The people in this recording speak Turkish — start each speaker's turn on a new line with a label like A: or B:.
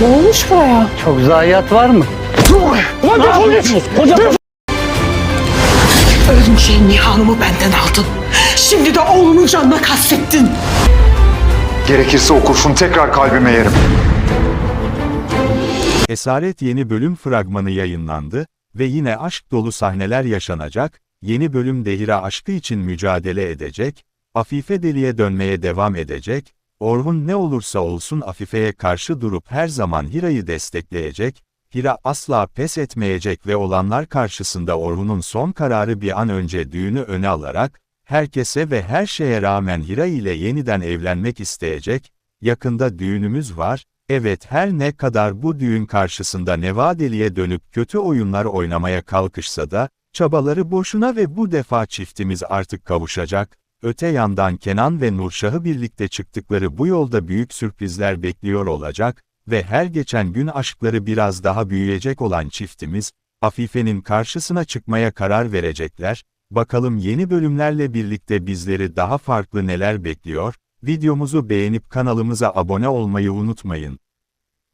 A: Ne olmuş buraya?
B: Çok zayiat var mı?
A: Ulan defol git! Hocam
C: Önce Nihan'ımı benden aldın. Şimdi de oğlumun canına kastettin.
D: Gerekirse o kurşun tekrar kalbime yerim.
E: Esaret yeni bölüm fragmanı yayınlandı ve yine aşk dolu sahneler yaşanacak, yeni bölüm Dehira aşkı için mücadele edecek, Afife deliye dönmeye devam edecek, Orhun ne olursa olsun Afife'ye karşı durup her zaman Hira'yı destekleyecek, Hira asla pes etmeyecek ve olanlar karşısında Orhun'un son kararı bir an önce düğünü öne alarak, herkese ve her şeye rağmen Hira ile yeniden evlenmek isteyecek, yakında düğünümüz var, Evet her ne kadar bu düğün karşısında Nevadeli'ye dönüp kötü oyunlar oynamaya kalkışsa da, çabaları boşuna ve bu defa çiftimiz artık kavuşacak. Öte yandan Kenan ve Nurşah'ı birlikte çıktıkları bu yolda büyük sürprizler bekliyor olacak ve her geçen gün aşkları biraz daha büyüyecek olan çiftimiz, Afife'nin karşısına çıkmaya karar verecekler. Bakalım yeni bölümlerle birlikte bizleri daha farklı neler bekliyor? Videomuzu beğenip kanalımıza abone olmayı unutmayın.